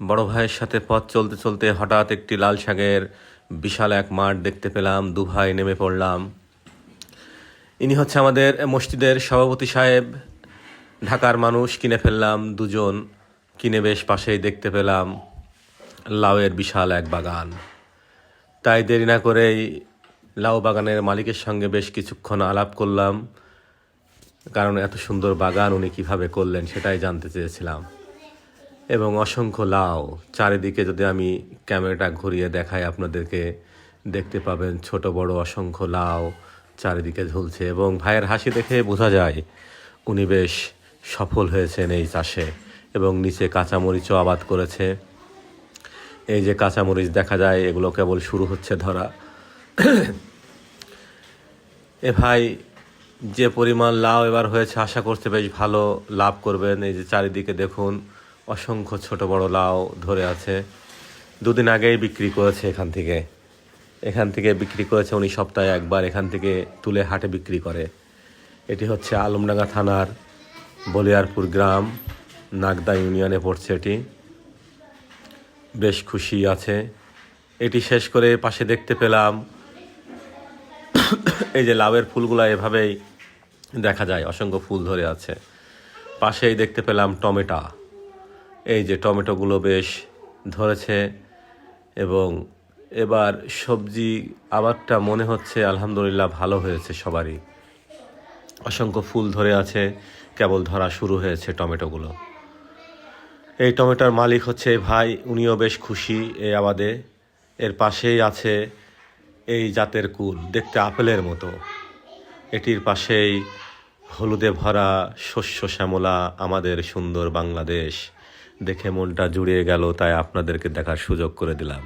বড় ভাইয়ের সাথে পথ চলতে চলতে হঠাৎ একটি লাল শাকের বিশাল এক মাঠ দেখতে পেলাম, দু ভাই নেমে পড়লাম। ইনি হচ্ছে আমাদের মসজিদের সভাপতি সাহেব, ঢাকার মানুষ, কিনে ফেললাম দুজন, কিনে বেশ পাশেই দেখতে পেলাম লাউয়ের বিশাল এক বাগান। তাই দেরি না করেই লাউ বাগানের মালিকের সঙ্গে বেশ কিছুক্ষণ আলাপ করলাম, কারণ এত সুন্দর বাগান উনি কীভাবে করলেন সেটাই জানতে চেয়েছিলাম। এবং অসংখ্য লাউ চারিদিকে যদি আমি ক্যামেরাটা ঘুরিয়ে দেখাই, আপনাদেরকে দেখতে পাবেন ছোট, বড়, অসংখ্য লাউ চারিদিকে ঝুলছে এবং ভাইয়ের হাসি দেখে বোঝা যায় উনি বেশ সফল হয়েছেন এই চাষে এবং নিচে কাঁচামরিচও আবাদ করেছে। এই যে কাঁচামরিচ দেখা যায়, এগুলো কেবল শুরু হচ্ছে ধরা। এ ভাই, যে পরিমাণ লাউ এবার হয়েছে, আশা করতে বেশ ভালো লাভ করবেন। এই যে চারিদিকে দেখুন অসংখ্য ছোট বড় লাউ ধরে আছে। দুদিন আগেই বিক্রি করেছে এখান থেকে। এখান থেকে বিক্রি করেছে উনি সপ্তাহে একবার, এখান থেকে তুলে হাটে বিক্রি করে। এটি হচ্ছে আলমডাঙ্গা থানার বলিয়ারপুর গ্রাম, নাগদা ইউনিয়নে পড়ছে এটি। বেশ খুশি আছে। এটি শেষ করে পাশে দেখতে পেলাম, এই যে লাউয়ের ফুলগুলো এভাবেই দেখা যায়, অসংখ্য ফুল ধরে আছে। পাশেই দেখতে পেলাম টমেটো। এই যে টমেটোগুলো বেশ ধরেছে এবং এবার সবজি আবারটা মনে হচ্ছে আলহামদুলিল্লাহ ভালো হয়েছে সবারই। অসংখ্য ফুল ধরে আছে, কেবল ধরা শুরু হয়েছে টমেটোগুলো। এই টমেটোর মালিক হচ্ছে ভাই, উনিও বেশ খুশি এই আবাদে। এর পাশেই আছে এই জাতের কুল, দেখতে আপেলের মতো। এটির পাশেই হলুদে ভরা শস্য শ্যামলা, আমাদের সুন্দর বাংলাদেশ। দেখে মনটা জুড়িয়ে গেল তাই আপনাদেরকে দেখার সুযোগ করে দিলাম।